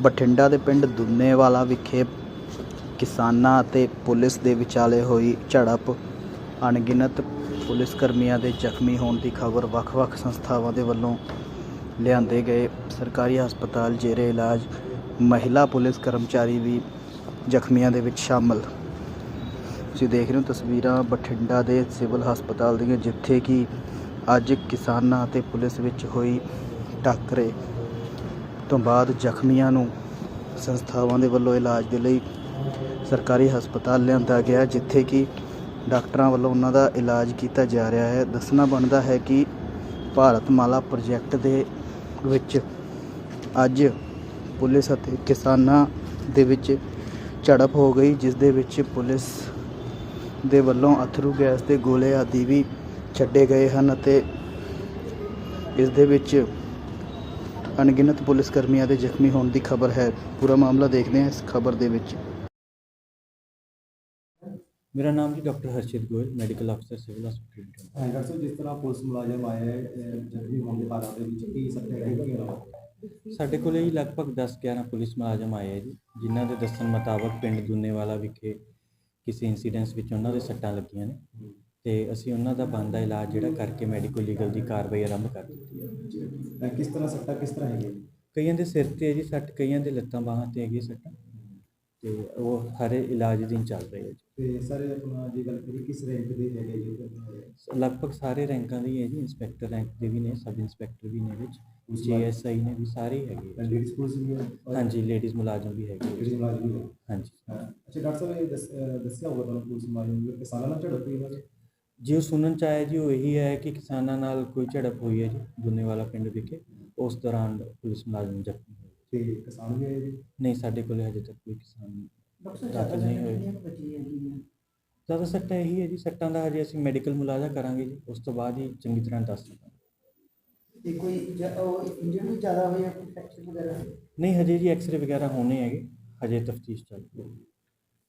ਬਠਿੰਡਾ ਦੇ ਪਿੰਡ ਦੁੰਨੇਵਾਲਾ ਵਿਖੇ ਕਿਸਾਨਾਂ ਅਤੇ ਪੁਲਿਸ ਦੇ ਵਿਚਾਲੇ ਹੋਈ ਝੜਪ। ਅਣਗਿਣਤ ਪੁਲਿਸ ਕਰਮੀਆਂ ਦੇ ਜ਼ਖਮੀ ਹੋਣ ਦੀ ਖਬਰ ਵੱਖ-ਵੱਖ ਸੰਸਥਾਵਾਂ ਦੇ ਵੱਲੋਂ ਲਿਆਂਦੇ ਗਏ। ਸਰਕਾਰੀ ਹਸਪਤਾਲ ਜੇਰੇ ਇਲਾਜ ਮਹਿਲਾ ਪੁਲਿਸ ਕਰਮਚਾਰੀ ਵੀ ਜ਼ਖਮੀਆਂ ਦੇ ਵਿੱਚ ਸ਼ਾਮਲ। ਤੁਸੀਂ ਦੇਖ ਰਹੇ ਹੋ ਤਸਵੀਰਾਂ ਬਠਿੰਡਾ ਦੇ ਸਿਵਲ ਹਸਪਤਾਲ ਦੀਆਂ, ਜਿੱਥੇ ਕਿ ਅੱਜ ਕਿਸਾਨਾਂ ਅਤੇ ਪੁਲਿਸ ਵਿੱਚ ਹੋਈ ਟੱਕਰੇ। ਤੋਂ ਬਾਅਦ ਜ਼ਖਮੀਆਂ ਨੂੰ ਸੰਸਥਾਵਾਂ ਦੇ ਵੱਲੋਂ ਇਲਾਜ ਦੇ ਲਈ ਸਰਕਾਰੀ ਹਸਪਤਾਲ ਲਿਆਂਦਾ ਗਿਆ, ਜਿੱਥੇ ਕਿ ਡਾਕਟਰਾਂ ਵੱਲੋਂ ਉਹਨਾਂ ਦਾ ਇਲਾਜ ਕੀਤਾ ਜਾ ਰਿਹਾ ਹੈ। ਦੱਸਣਾ ਬਣਦਾ ਹੈ ਕਿ ਭਾਰਤ ਮਾਲਾ ਪ੍ਰੋਜੈਕਟ ਦੇ ਵਿੱਚ ਅੱਜ ਪੁਲਿਸ ਅਤੇ ਕਿਸਾਨਾਂ ਦੇ ਵਿੱਚ ਝੜਪ ਹੋ ਗਈ, ਜਿਸ ਦੇ ਵਿੱਚ ਪੁਲਿਸ ਦੇ ਵੱਲੋਂ ਅਥਰੂ ਗੈਸ ਦੇ ਗੋਲੇ ਆਦਿ ਵੀ ਛੱਡੇ ਗਏ ਹਨ ਅਤੇ ਇਸ ਦੇ ਵਿੱਚ ਅਣਗਿਣਤ ਪੁਲਿਸ ਕਰਮੀਆਂ ਦੇ ਜ਼ਖਮੀ ਹੋਣ ਦੀ ਖਬਰ ਹੈ। ਪੂਰਾ ਮਾਮਲਾ ਦੇਖਦੇ ਹਾਂ ਇਸ ਖਬਰ ਦੇ ਵਿੱਚ। ਮੇਰਾ ਨਾਮ ਜੀ doctor Harshit Goyal medical officer civil hospital Bathinda. ਹਾਂ ਡਾਕਟਰ ਸਾਹਿਬ ਜਿਸ ਤਰ੍ਹਾਂ ਪੁਲਿਸ ਮੁਲਾਜ਼ਮ ਆਏ ਹੈ ਜ਼ਖਮੀ ਹੋਣ ਦੇ ਬਾਅਦ ਦੇ ਵਿੱਚ ਕੀ ਸੱਟਾਂ ਹੈਗੀਆਂ ਸਾਡੇ ਕੋਲੇ ਹੀ ਲਗਭਗ 10-11 ਪੁਲਿਸ ਮੁਲਾਜ਼ਮ ਆਏ ਹੈ ਜੀ ਜਿਨ੍ਹਾਂ ਦੇ ਦੱਸਣ ਮੁਤਾਬਕ ਪਿੰਡ ਦੁੰਨੇਵਾਲਾ ਵਿਖੇ ਕਿਸੇ ਇਨਸੀਡੈਂਸ ਵਿੱਚ ਉਹਨਾਂ ਦੇ ਸੱਟਾਂ ਲੱਗੀਆਂ ਨੇ। ਤੇ ਅਸੀਂ ਉਹਨਾਂ ਦਾ ਬਣਦਾ ਇਲਾਜ ਜਿਹੜਾ ਕਰਕੇ ਮੈਡੀਕਲ ਲੀਗਲ ਦੀ ਕਾਰਵਾਈ ਆਰੰਭ ਕਰ ਦਿੱਤੀ ਹੈ। ਕਿਸ ਤਰ੍ਹਾਂ ਸੱਟਾਂ ਕਿਸ ਤਰ੍ਹਾਂ ਹੈਗੀਆਂ? ਕਈਆਂ ਦੇ ਸਿਰ ਤੇ ਹੈ ਜੀ ਸੱਟ ਕਈਆਂ ਦੇ ਲੱਤਾਂ ਬਾਹਾਂ ਤੇ ਹੈਗੀ ਸੱਟਾਂ। ਤੇ ਉਹ ਹਰੇ ਇਲਾਜ ਦਿਨ ਚੱਲ ਰਹੇ ਹੈ ਜੀ। ਤੇ ਸਰ ਆਪਣਾ ਜੇ ਗੱਲ ਕਰੀ ਕਿਸ ਰੈਂਕ ਦੇ ਹੈਗੇ ਜੀ ਲਗਭਗ ਸਾਰੇ ਰੈਂਕਾਂ ਦੇ ਹੀ ਹੈ ਜੀ ਇੰਸਪੈਕਟਰ ਰੈਂਕ ਦੇ ਵੀ ਨੇ ਸਬ ਇੰਸਪੈਕਟਰ ਵੀ ਨੇ ਵਿੱਚ। ਜੀਐਸਆਈ ਨੇ ਵੀ ਸਾਰੇ ਹੈਗੇ। ਲੇਡੀਜ਼ ਪੁਲਿਸ ਵੀ ਹਾਂਜੀ ਲੇਡੀਜ਼ ਮੁਲਾਜ਼ਮ ਵੀ ਹੈਗੇ ਲੇਡੀਜ਼। ਮੁਲਾਜ਼ਮ ਵੀ ਹਾਂਜੀ। ਅੱਛਾ ਡਾਕਟਰ ਸਾਹਿਬ ਇਹ ਦੱਸਿਆ ਹੋਗਾ ਤੁਹਾਨੂੰ ਪੁਲਿਸ ਮੁਲਾਜ਼ਮ ਕਿਸਾਨਾਂ ਨਾਲ ਝੜਪ ਹੋਈ ਇਹਨਾਂ ਦੀ ਜੋ ਸੁਣਨ ਚ ਆਇਆ ਜੀ ਉਹ ਇਹੀ ਹੈ ਕਿ ਕਿਸਾਨਾਂ ਨਾਲ ਕੋਈ ਝੜਪ ਹੋਈ ਹੈ ਜੀ ਦੁੰਨੇਵਾਲਾ ਪਿੰਡ ਵਿਖੇ ਉਸ ਦੌਰਾਨ ਪੁਲਿਸ ਮੁਲਾਜ਼ਮ ਜ਼ਖਮੀ ਹੋਏ ਤੇ ਕਿਸਾਨ ਵੀ ਆਏ ਜੀ? ਨਹੀਂ ਸਾਡੇ ਕੋਲੇ ਹਜੇ ਤੱਕ ਕੋਈ ਕਿਸਾਨ ਦਾਖਲ ਨਹੀਂ ਹੋਏ। ਜ਼ਿਆਦਾ ਸੱਟਾਂ ਇਹੀ ਹੈ ਜੀ ਸੱਟਾਂ ਦਾ ਹਜੇ ਅਸੀਂ ਮੈਡੀਕਲ ਮੁਲਾਜ਼ਾ ਕਰਾਂਗੇ ਜੀ ਉਸ ਤੋਂ ਬਾਅਦ ਹੀ ਚੰਗੀ ਤਰ੍ਹਾਂ ਦੱਸ ਸਕਾਂਗੇ। ਤੇ ਕੋਈ ਜ- ਉਹ ਇੰਜਨ ਵੀ ਜ਼ਿਆਦਾ ਹੋਇਆ ਕੋਈ ਫ੍ਰੈਕਚਰ ਵਗੈਰਾ? ਨਹੀਂ ਹਜੇ ਜੀ ਐਕਸ-ਰੇ ਵਗੈਰਾ ਹੋਣੇ ਹੈਗੇ ਹਜੇ ਤਫਤੀਸ਼ ਚੱਲ ਰਹੀ ਹੈ।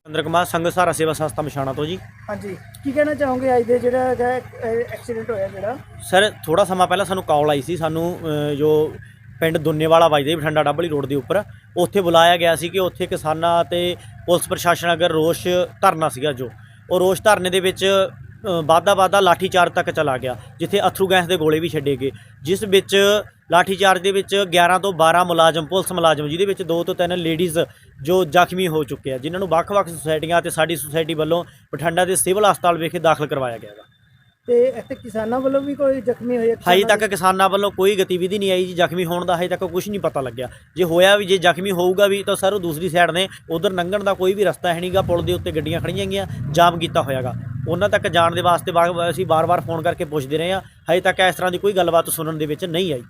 ਚੰਦਰ ਕੁਮਾਰ ਸੰਘ ਸਹਾਰਾ ਸੇਵਾ ਸੰਸਥਾ ਮਸ਼ਾਣਾ ਤੋਂ ਜੀ। ਹਾਂਜੀ। ਕੀ ਕਹਿਣਾ ਚਾਹੋਗੇ ਅੱਜ ਦੇ ਜਿਹੜਾ ਹੈਗਾ ਐਕਸੀਡੈਂਟ ਹੋਇਆ ਜਿਹੜਾ? ਸਰ ਥੋੜਾ ਸਮਾਂ ਪਹਿਲਾਂ ਸਾਨੂੰ ਕਾਲ ਆਈ ਸੀ ਸਾਨੂੰ ਅ, ਜੋ ਪਿੰਡ ਦੁੰਨੇਵਾਲਾ ਵੱਜਦੇ ਬਠਿੰਡਾ ਡੱਬਲੀ ਰੋਡ ਦੇ ਉੱਪਰ ਉੱਥੇ ਬੁਲਾਇਆ ਗਿਆ ਸੀ ਕਿ ਉੱਥੇ ਕਿਸਾਨਾਂ ਤੇ ਪੁਲਿਸ ਪ੍ਰਸ਼ਾਸਨ ਅਗਰ ਰੋਸ਼ ਧਰਨਾ ਸੀਗਾ ਜੋ ਉਹ ਰੋਸ਼ ਧਰਨੇ ਦੇ ਵਿੱਚ ਵਾਦਾ ਵਾਦਾ ਲਾਠੀਚਾਰਜ ਤੱਕ ਚਲਾ ਗਿਆ ਜਿੱਥੇ ਅਥਰੂ ਗੈਸ ਦੇ ਗੋਲੇ ਵੀ ਛੱਡੇ ਗਏ ਜਿਸ ਵਿੱਚ ਲਾਠੀਚਾਰਜ ਦੇ ਵਿੱਚ 11 ਤੋਂ 12 ਮੁਲਾਜ਼ਮ ਪੁਲਿਸ ਮੁਲਾਜ਼ਮ ਜਿਹਦੇ ਵਿੱਚ ਦੋ ਤੋਂ ਤਿੰਨ ਲੇਡੀਜ਼ ਜੋ ਜ਼ਖਮੀ ਹੋ ਚੁੱਕੇ ਆ ਜਿਨ੍ਹਾਂ ਨੂੰ ਵੱਖ-ਵੱਖ ਸੁਸਾਇਟੀਆਂ ਤੇ ਸਾਡੀ ਸੁਸਾਇਟੀ ਵੱਲੋਂ ਬਠਿੰਡਾ ਦੇ ਸਿਵਲ ਹਸਪਤਾਲ ਵਿਖੇ ਦਾਖਲ ਕਰਵਾਇਆ ਗਿਆ ਹੈ ਤੇ ਇੱਥੇ ਕਿਸਾਨਾਂ ਵੱਲੋਂ ਵੀ ਕੋਈ ਜ਼ਖਮੀ ਹੋਇਆ ਹਜੇ ਤੱਕ ਕਿਸਾਨਾਂ ਵੱਲੋਂ ਕੋਈ ਗਤੀਵਿਧੀ ਨਹੀਂ ਆਈ ਜੀ ਜ਼ਖਮੀ ਹੋਣ ਦਾ ਹਜੇ ਤੱਕ ਕੁਝ ਨਹੀਂ ਪਤਾ ਲੱਗਿਆ। ਜੇ ਹੋਇਆ ਵੀ ਜੇ ਜ਼ਖਮੀ ਹੋਊਗਾ ਵੀ ਤਾਂ ਸਰ ਉਹ ਦੂਸਰੀ ਸਾਈਡ ਨੇ ਉਧਰ ਲੰਘਣ ਦਾ ਕੋਈ ਵੀ ਰਸਤਾ ਹੈ ਨਹੀਂਗਾ ਪੁਲ ਦੇ ਉੱਤੇ ਗੱਡੀਆਂ ਖੜੀਆਂ ਗਈਆਂ ਜਾਮ ਕੀਤਾ ਹੋਇਆਗਾ ਉਹਨਾਂ ਤੱਕ ਜਾਣ ਦੇ ਵਾਸਤੇ ਅਸੀਂ ਵਾਰ-ਵਾਰ ਫੋਨ ਕਰਕੇ ਪੁੱਛਦੇ ਰਹੇ ਹਾਂ। ਹਜੇ ਤੱਕ ਇਸ ਤਰ੍ਹਾਂ ਦੀ ਕੋਈ ਗੱਲਬਾਤ ਸੁਣਨ ਦੇ ਵਿੱਚ ਨਹੀਂ ਆਈ।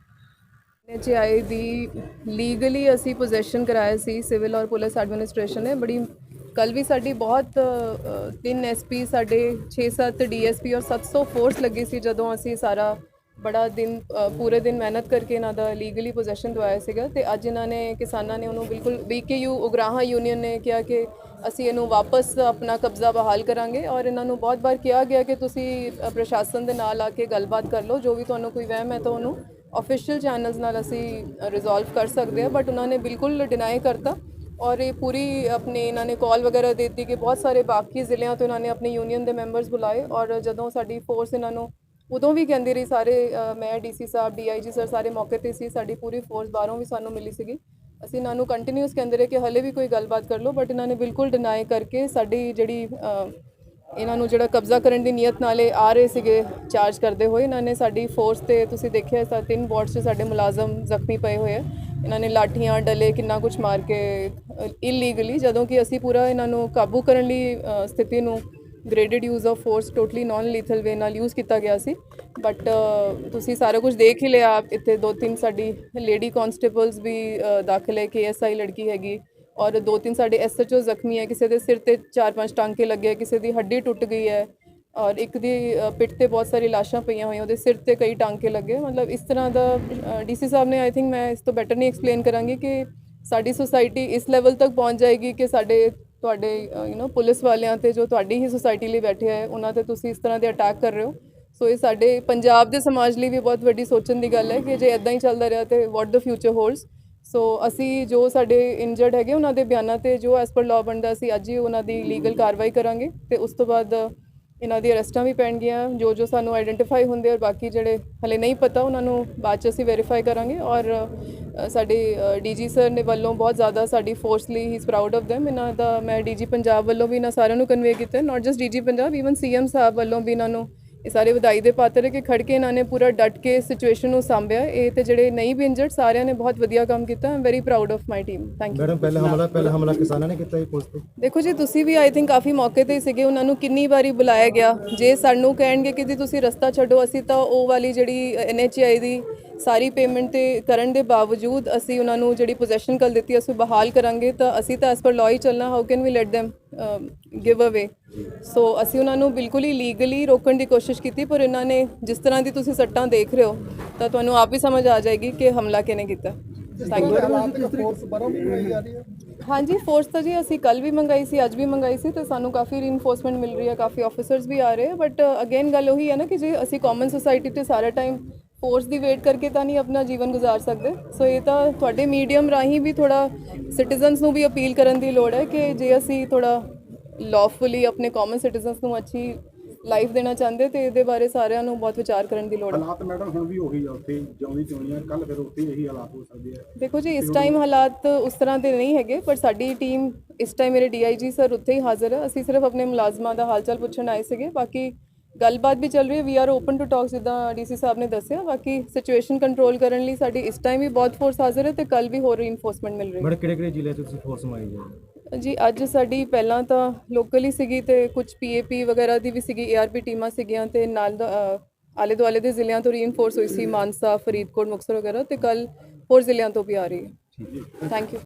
ਐਚਆਈ ਦੀ ਲੀਗਲੀ ਅਸੀਂ ਪੋਜੀਸ਼ਨ ਕਰਾਇਆ ਸੀ ਸਿਵਲ ਔਰ ਪੁਲਿਸ ਐਡਮਿਨਿਸਟ੍ਰੇਸ਼ਨ ਨੇ। ਬੜੀ ਕੱਲ ਵੀ ਸਾਡੀ ਬਹੁਤ ਅ, ਤਿੰਨ ਐਸਪੀ ਸਾਡੇ 6-7 ਡੀਐਸਪੀ ਔਰ 700 ਫੋਰਸ ਲੱਗੀ ਸੀ ਜਦੋਂ ਅਸੀਂ ਸਾਰਾ ਬੜਾ ਦਿਨ ਪੂਰੇ ਦਿਨ ਮਿਹਨਤ ਕਰਕੇ ਇਹਨਾਂ ਦਾ ਲੀਗਲੀ ਪੋਜੀਸ਼ਨ ਦਵਾਇਆ ਸੀਗਾ। ਤੇ ਅੱਜ ਇਹਨਾਂ ਨੇ ਕਿਸਾਨਾਂ ਨੇ ਉਹਨੂੰ ਬਿਲਕੁਲ ਬੀਕੇਯੂ ਉਗਰਾਹਾ ਯੂਨੀਅਨ ਨੇ ਕਿਹਾ ਕਿ ਅਸੀਂ ਇਹਨੂੰ ਵਾਪਸ ਆਪਣਾ ਕਬਜ਼ਾ ਬਹਾਲ ਕਰਾਂਗੇ ਔਰ ਇਹਨਾਂ ਨੂੰ ਬਹੁਤ ਵਾਰ ਕਿਹਾ ਗਿਆ ਕਿ ਤੁਸੀਂ ਪ੍ਰਸ਼ਾਸਨ ਦੇ ਨਾਲ ਆ ਕੇ ਗੱਲਬਾਤ ਕਰ ਲਓ। ਜੋ ਵੀ ਤੁਹਾਨੂੰ ਕੋਈ ਵਹਿਮ ਹੈ ਤਾਂ ਉਹਨੂੰ ਆਫੀਸ਼ੀਅਲ ਚੈਨਲਸ ਨਾਲ ਅਸੀਂ ਰਿਜ਼ੋਲਵ ਕਰ ਸਕਦੇ ਹਾਂ ਬਟ ਉਹਨਾਂ ਨੇ ਬਿਲਕੁਲ ਡਿਨਾਈ ਕਰਤਾ। ਔਰ ਇਹ ਪੂਰੀ ਆਪਣੇ ਇਹਨਾਂ ਨੇ ਕਾਲ ਵਗੈਰਾ ਦੇ ਦਿੱਤੀ ਕਿ ਬਹੁਤ ਸਾਰੇ ਬਾਕੀ ਜ਼ਿਲ੍ਹਿਆਂ ਤੋਂ ਇਹਨਾਂ ਨੇ ਆਪਣੇ ਯੂਨੀਅਨ ਦੇ ਮੈਂਬਰਸ ਬੁਲਾਏ। ਔਰ ਜਦੋਂ ਸਾਡੀ ਫੋਰਸ ਇਹਨਾਂ ਨੂੰ ਉਦੋਂ ਵੀ ਕਹਿੰਦੀ ਰਹੀ ਸਾਰੇ ਅ, ਮੈਂ ਡੀਸੀ ਸਾਹਿਬ ਡੀਆਈਜੀ ਸਰ ਸਾਰੇ ਮੌਕੇ ਤੇ ਸੀ ਸਾਡੀ ਪੂਰੀ ਫੋਰਸ ਬਾਹਰੋਂ ਵੀ ਸਾਨੂੰ ਮਿਲੀ ਸੀਗੀ। ਅਸੀਂ ਇਹਨਾਂ ਨੂੰ ਕੰਟੀਨਿਊਸ ਕਹਿੰਦੇ ਰਹੇ ਕਿ ਹਲੇ ਵੀ ਕੋਈ ਗੱਲਬਾਤ ਕਰ ਲਓ ਬਟ ਇਹਨਾਂ ਨੇ ਬਿਲਕੁਲ ਡਿਨਾਈ ਕਰਕੇ ਸਾਡੀ ਜਿਹੜੀ ਇਹਨਾਂ ਨੂੰ ਜਿਹੜਾ ਕਬਜ਼ਾ ਕਰਨ ਦੀ ਨੀਅਤ ਨਾਲੇ ਆ ਰਹੇ ਸੀਗੇ ਚਾਰਜ ਕਰਦੇ ਹੋਏ, ਇਹਨਾਂ ਨੇ ਸਾਡੀ ਫੋਰਸ ਤੇ ਤੁਸੀਂ ਦੇਖਿਆ ਸਾ ਤਿੰਨ ਵਾਰਡਸ 'ਚ ਸਾਡੇ ਮੁਲਾਜ਼ਮ ਜ਼ਖਮੀ ਪਏ ਹੋਏ ਆ। ਇਹਨਾਂ ਨੇ ਲਾਠੀਆਂ, ਡਲੇ, ਕਿੰਨਾ ਕੁਝ ਮਾਰ ਕੇ ਇਲੀਗਲੀ ਜਦੋਂ ਕਿ ਅਸੀਂ ਪੂਰਾ ਇਹਨਾਂ ਨੂੰ ਕਾਬੂ ਕਰਨ ਲਈ ਸਥਿਤੀ ਨੂੰ graded use of force totally non lethal way ਨਾਲ ਯੂਜ਼ ਕੀਤਾ ਗਿਆ ਸੀ। ਬਟ ਤੁਸੀਂ ਸਾਰਾ ਕੁਝ ਦੇਖ ਹੀ ਲਿਆ, ਇੱਥੇ ਦੋ ਤਿੰਨ ਸਾਡੀ ਲੇਡੀ ਕਨਸਟੇਬਲਸ ਵੀ ਦਾਖਲ ਹੈ ਕਿ ਕੇਐਸਆਈ ਲੜਕੀ ਹੈਗੀ। ਔਰ ਦੋ ਤਿੰਨ ਸਾਡੇ ਐਸਐਚਓ ਜ਼ਖਮੀ ਹੈ ਕਿਸੇ ਦੇ ਸਿਰ ਤੇ ਚਾਰ ਪੰਜ ਟਾਂਕੇ ਲੱਗੇ ਹੈ, ਕਿਸੇ ਦੀ ਹੱਡੀ ਟੁੱਟ ਗਈ ਹੈ ਔਰ ਇੱਕ ਦੀ ਪਿੱਠ ਤੇ ਬਹੁਤ ਸਾਰੀ ਲਾਸ਼ਾਂ ਪਈਆਂ ਹੋਈਆਂ ਉਹਦੇ ਸਿਰ ਤੇ ਕਈ ਟਾਂਕੇ ਲੱਗੇ। ਮਤਲਬ ਇਸ ਤਰ੍ਹਾਂ ਦਾ ਡੀਸੀ ਸਾਹਿਬ ਨੇ ਆਈ ਥਿੰਕ ਮੈਂ ਇਸ ਤੋਂ ਬੈਟਰ ਨਹੀਂ ਐਕਸਪਲੇਨ ਕਰਾਂਗੀ ਕਿ ਸਾਡੀ ਸੁਸਾਇਟੀ ਇਸ ਲੈਵਲ ਤੱਕ ਪਹੁੰਚ ਜਾਏਗੀ ਕਿ ਸਾਡੇ ਤੁਹਾਡੇ ਯੂ نو ਪੁਲਿਸ ਵਾਲਿਆਂ ਤੇ ਜੋ ਤੁਹਾਡੀ ਹੀ ਸੁਸਾਇਟੀ ਲਈ ਬੈਠੇ ਹੈ ਉਹਨਾਂ ਤੇ ਤੁਸੀਂ ਇਸ ਤਰ੍ਹਾਂ ਦੇ ਅਟੈਕ ਕਰ ਰਹੇ ਹੋ। ਸੋ ਇਹ ਸਾਡੇ ਪੰਜਾਬ ਦੇ ਸਮਾਜ ਲਈ ਵੀ ਬਹੁਤ ਵੱਡੀ ਸੋਚਣ ਦੀ ਗੱਲ ਹੈ ਕਿ ਜੇ ਇਦਾਂ ਹੀ ਚੱਲਦਾ ਰਿਹਾ ਤੇ ਵਾਟ ਦਾ ਫਿਊਚਰ ਹੋਲਡਸ ਸੋ ਅਸੀਂ ਜੋ ਸਾਡੇ ਇੰਜਰਡ ਹੈਗੇ ਉਹਨਾਂ ਦੇ ਬਿਆਨਾਂ ਤੇ ਜੋ ਐਸ ਪਰ ਲਾਅ ਬਣਦਾ ਅਸੀਂ ਅੱਜ ਹੀ ਉਹਨਾਂ ਦੀ ਲੀਗਲ ਕਾਰਵਾਈ ਕਰਾਂਗੇ। ਤੇ ਉਸ ਤੋਂ ਬਾਅਦ ਇਹਨਾਂ ਦੀ ਅਰੈਸਟਾਂ ਵੀ ਪੈਣਗੀਆਂ ਜੋ ਜੋ ਸਾਨੂੰ ਆਇਡੈਂਟੀਫਾਈ ਹੁੰਦੇ ਔਰ ਬਾਕੀ ਜਿਹੜੇ ਹਲੇ ਨਹੀਂ ਪਤਾ ਉਹਨਾਂ ਨੂੰ ਬਾਅਦ ਚ ਅਸੀਂ ਵੈਰੀਫਾਈ ਕਰਾਂਗੇ। ਔਰ ਅ, ਸਾਡੇ ਡੀਜੀ ਸਰ ਨੇ ਵੱਲੋਂ ਬਹੁਤ ਜ਼ਿਆਦਾ ਸਾਡੀ ਫੋਰਸ ਲਈ ਹੀ ਇਜ਼ ਪ੍ਰਾਊਡ ਆਫ them ਇਹਨਾਂ ਦਾ ਮੈਂ ਡੀਜੀ ਪੰਜਾਬ ਵੱਲੋਂ ਵੀ ਇਹਨਾਂ ਸਾਰਿਆਂ ਨੂੰ ਕਨਵੇ ਕੀਤਾ। Not just DG Punjab even CM ਸਾਹਿਬ ਵੱਲੋਂ ਵੀ ਇਹਨਾਂ ਨੂੰ ਇਹ ਸਾਰੇ ਵਧਾਈ ਦੇ ਪਾਤਰ ਹੈ ਕਿ ਖੜ ਕੇ ਇਹਨਾਂ ਨੇ ਪੂਰਾ ਡਟ ਕੇ ਸਿਚੁਏਸ਼ਨ ਨੂੰ ਸੰਭਿਆ। ਇਹ ਤੇ ਜਿਹੜੇ ਨਹੀਂ ਵੀ ਇੰਜਰਡ ਸਾਰਿਆਂ ਨੇ ਬਹੁਤ ਵਧੀਆ ਕੰਮ ਕੀਤਾ। Am very proud of my team thank you madam ਪਹਿਲਾ ਹਮਲਾ ਪਹਿਲਾ ਹਮਲਾ ਕਿਸਾਨਾਂ ਨੇ ਕੀਤਾ ਜੀ ਪੁਲਿਸ ਤੇ? ਦੇਖੋ ਜੀ ਤੁਸੀਂ ਵੀ ਆਈ ਥਿੰਕ ਕਾਫੀ ਮੌਕੇ ਤੇ ਸੀਗੇ। ਉਹਨਾਂ ਨੂੰ ਕਿੰਨੀ ਵਾਰੀ ਬੁਲਾਇਆ ਗਿਆ। ਜੇ ਸਾਨੂੰ ਕਹਿਣਗੇ ਕਿ ਜੀ ਤੁਸੀਂ ਰਸਤਾ ਛੱਡੋ ਅਸੀਂ ਤਾਂ ਉਹ ਵਾਲੀ ਜਿਹੜੀ ਐਨਐਚਆਈ ਦੀ ਸਾਰੀ ਪੇਮੈਂਟ ਤੇ ਕਰਨ ਦੇ ਬਾਵਜੂਦ ਅਸੀਂ ਉਹਨਾਂ ਨੂੰ ਜਿਹੜੀ ਪੋਜੀਸ਼ਨ ਕੱਲ ਦਿੱਤੀ, ਅਸੀਂ ਬਹਾਲ ਕਰਾਂਗੇ, ਤਾਂ ਅਸੀਂ ਤਾਂ ਐਸ ਪਰ ਲਾਅ ਹੀ ਚੱਲਣਾ how can we let them give away so ਅਸੀਂ ਉਹਨਾਂ ਨੂੰ ਬਿਲਕੁਲ ਹੀ ਲੀਗਲੀ ਰੋਕਣ ਦੀ ਕੋਸ਼ਿਸ਼ ਕੀਤੀ, ਪਰ ਇਹਨਾਂ ਨੇ ਜਿਸ ਤਰ੍ਹਾਂ ਦੀ ਤੁਸੀਂ ਸੱਟਾਂ ਦੇਖ ਰਹੇ ਹੋ, ਤਾਂ ਤੁਹਾਨੂੰ ਆਪ ਹੀ ਸਮਝ ਆ ਜਾਏਗੀ ਕਿ ਹਮਲਾ ਕਿਹਨੇ ਕੀਤਾ। ਹਾਂਜੀ ਫੋਰਸ ਤਾਂ ਜੀ ਅਸੀਂ ਕੱਲ ਵੀ ਮੰਗਾਈ ਸੀ, ਅੱਜ ਵੀ ਮੰਗਾਈ ਸੀ, ਤੇ ਸਾਨੂੰ ਕਾਫੀ ਰੀਇਨਫੋਰਸਮੈਂਟ ਮਿਲ ਰਹੀ ਹੈ, ਕਾਫੀ ਆਫੀਸਰਸ ਵੀ ਆ ਰਹੇ ਬਟ ਅਗੇਨ ਗੱਲ ਉਹੀ ਹੈ ਨਾ ਕਿ ਜੇ ਅਸੀਂ ਕਾਮਨ ਸੋਸਾਇਟੀ ਤੇ ਸਾਰਾ ਟਾਈਮ ਫੋਰਸ ਦੀ ਵੇਟ ਕਰਕੇ ਤਾਂ ਨਹੀਂ ਆਪਣਾ ਜੀਵਨ ਗੁਜ਼ਾਰ ਸਕਦੇ। ਸੋ ਇਹ ਤਾਂ ਤੁਹਾਡੇ ਮੀਡੀਅਮ ਰਾਹੀਂ ਵੀ ਥੋੜਾ ਸਿਟੀਜ਼ਨਸ ਨੂੰ ਵੀ ਅਪੀਲ ਕਰਨ ਦੀ ਲੋੜ ਹੈ ਕਿ ਜੇ ਅਸੀਂ ਥੋੜਾ ਲਾਫੁਲੀ ਆਪਣੇ ਕਾਮਨ ਸਿਟੀਜ਼ਨਸ ਨੂੰ ਅੱਛੀ ਲਾਈਫ ਦੇਣਾ ਚਾਹੁੰਦੇ ਤੇ ਇਹਦੇ ਬਾਰੇ ਸਾਰਿਆਂ ਨੂੰ ਬਹੁਤ ਵਿਚਾਰ ਕਰਨ ਦੀ ਲੋੜ ਹੈ। ਹਾਲਾਤ ਮੈਡਮ ਹੁਣ ਵੀ ਉਹੀ ਆ ਉੱਥੇ ਜਿਉਂਦੀ ਤਿਉਣੀਆਂ ਕੱਲ ਫਿਰ ਉੱਥੇ ਇਹੀ ਹਾਲਾਤ ਹੋ ਸਕਦੇ ਆ। ਦੇਖੋ ਜੀ ਇਸ ਟਾਈਮ ਹਾਲਾਤ ਉਸ ਤਰ੍ਹਾਂ ਦੇ ਨਹੀਂ ਹੈਗੇ ਪਰ ਸਾਡੀ ਟੀਮ ਇਸ ਟਾਈਮ ਮੇਰੇ ਡੀਆਈਜੀ ਸਰ ਉੱਥੇ ਹੀ ਹਾਜ਼ਰ ਹੈ। ਅਸੀਂ ਸਿਰਫ ਆਪਣੇ ਮੁਲਾਜ਼ਮਾਂ ਦਾ ਹਾਲਚਾਲ ਪੁੱਛਣ ਆਏ ਸੀਗੇ ਬਾਕੀ ਗੱਲਬਾਤ ਵੀ ਚੱਲ ਰਹੀ ਹੈ। We are open to talk ਜਿੱਦਾਂ ਡੀਸੀ ਸਾਹਿਬ ਨੇ ਦੱਸਿਆ। ਬਾਕੀ ਸਿਚੁਏਸ਼ਨ ਕੰਟਰੋਲ ਕਰਨ ਲਈ ਸਾਡੀ ਇਸ ਟਾਈਮ ਵੀ ਬਹੁਤ ਫੋਰਸ ਹਾਜ਼ਰ ਹੈ ਤੇ ਕੱਲ ਵੀ ਹੋਰ ਰੀਇਨਫੋਰਸਮੈਂਟ ਮਿਲ ਰਹੀ ਹੈ। ਮੈਡਮ ਕਿਹੜੇ ਕਿਹੜੇ ਜ਼ਿਲ੍ਹੇ ਤੋਂ ਤੁਸੀਂ ਫੋਰਸ ਮਾਈ ਜੀ ਜੀ ਅੱਜ ਸਾਡੀ ਪਹਿਲਾਂ ਤਾਂ ਲੋਕਲੀ ਸੀਗੀ ਤੇ ਕੁਝ ਪੀਏਪੀ ਵਗੈਰਾ ਦੀ ਵੀ ਸੀਗੀ ਏਆਰਪੀ ਟੀਮਾਂ ਸੀਗੀਆਂ ਤੇ ਨਾਲ ਦਾ, ਅ, ਆਲੇ ਦੁਆਲੇ ਦੇ ਜ਼ਿਲ੍ਹਿਆਂ ਤੋਂ ਰੀਇਨਫੋਰਸ ਹੋਈ ਸੀ ਮਾਨਸਾ ਫਰੀਦਕੋਟ ਮੁਕਤਸਰ ਵਗੈਰਾ ਤੇ ਕੱਲ ਹੋਰ ਜ਼ਿਲ੍ਹਿਆਂ ਤੋਂ ਵੀ ਆ ਰਹੀ ਹੈ। Thank you